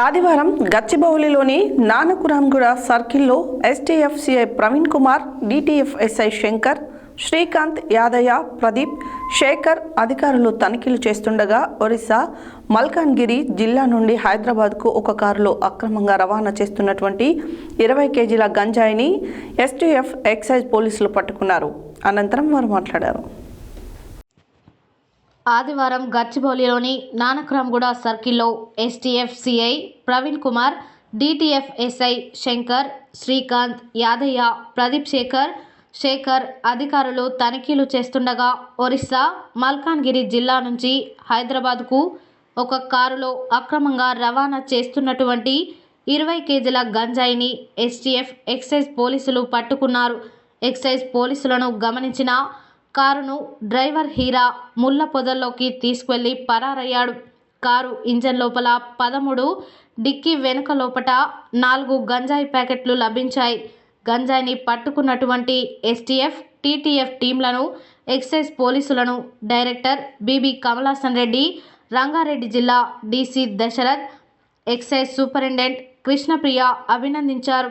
ఆదివారం గచ్చిబౌలిలోని నానకురాంగూడ సర్కిల్లో STF CI Praveen Kumar DTF SI Shankar Srikanth Yadaiah Pradeep Shekhar అధికారులు తనిఖీలు చేస్తుండగా ఒరిస్సా మల్కాన్గిరి జిల్లా నుండి హైదరాబాద్కు ఒక కారులో అక్రమంగా రవాణా చేస్తున్నటువంటి ఇరవై కేజీల గంజాయిని ఎస్టీఎఫ్ ఎక్సైజ్ పోలీసులు పట్టుకున్నారు. అనంతరం వారు మాట్లాడారు. ఆదివారం గచ్చిబౌలిలోని నానక్రామ్గూడ సర్కిల్లో STF CI Praveen Kumar DTF SI Shankar Srikanth Yadaiah Pradeep Shekhar Shekhar అధికారులు తనిఖీలు చేస్తుండగా ఒరిస్సా మల్కాన్గిరి జిల్లా నుంచి హైదరాబాద్కు ఒక కారులో అక్రమంగా రవాణా చేస్తున్నటువంటి ఇరవై కేజీల గంజాయిని ఎస్టీఎఫ్ ఎక్సైజ్ పోలీసులు పట్టుకున్నారు. ఎక్సైజ్ పోలీసులను గమనించిన కారును డ్రైవర్ హీరా ముళ్ళ పొదల్లోకి తీసుకువెళ్ళి పరారయ్యాడు. కారు ఇంజన్ లోపల పదమూడు డిక్కీ వెనుక లోపట నాలుగు గంజాయి ప్యాకెట్లు లభించాయి. గంజాయిని పట్టుకున్నటువంటి ఎస్టీఎఫ్ టీటీఎఫ్ టీంలను ఎక్సైజ్ పోలీసులను డైరెక్టర్ బీబీ కమలాసన్ రెడ్డి రంగారెడ్డి జిల్లా DC Dasharath excise superintendent Krishnapriya అభినందించారు.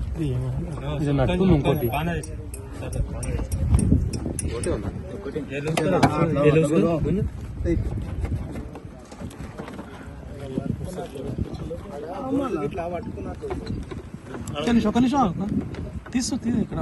ఇది నట్టుకుంది ఇంకోటి ఇట్లా పట్టుకున్నట్టు ఒక నిమిషం ఒక నిమిషం తీసు తీ ఇక్కడ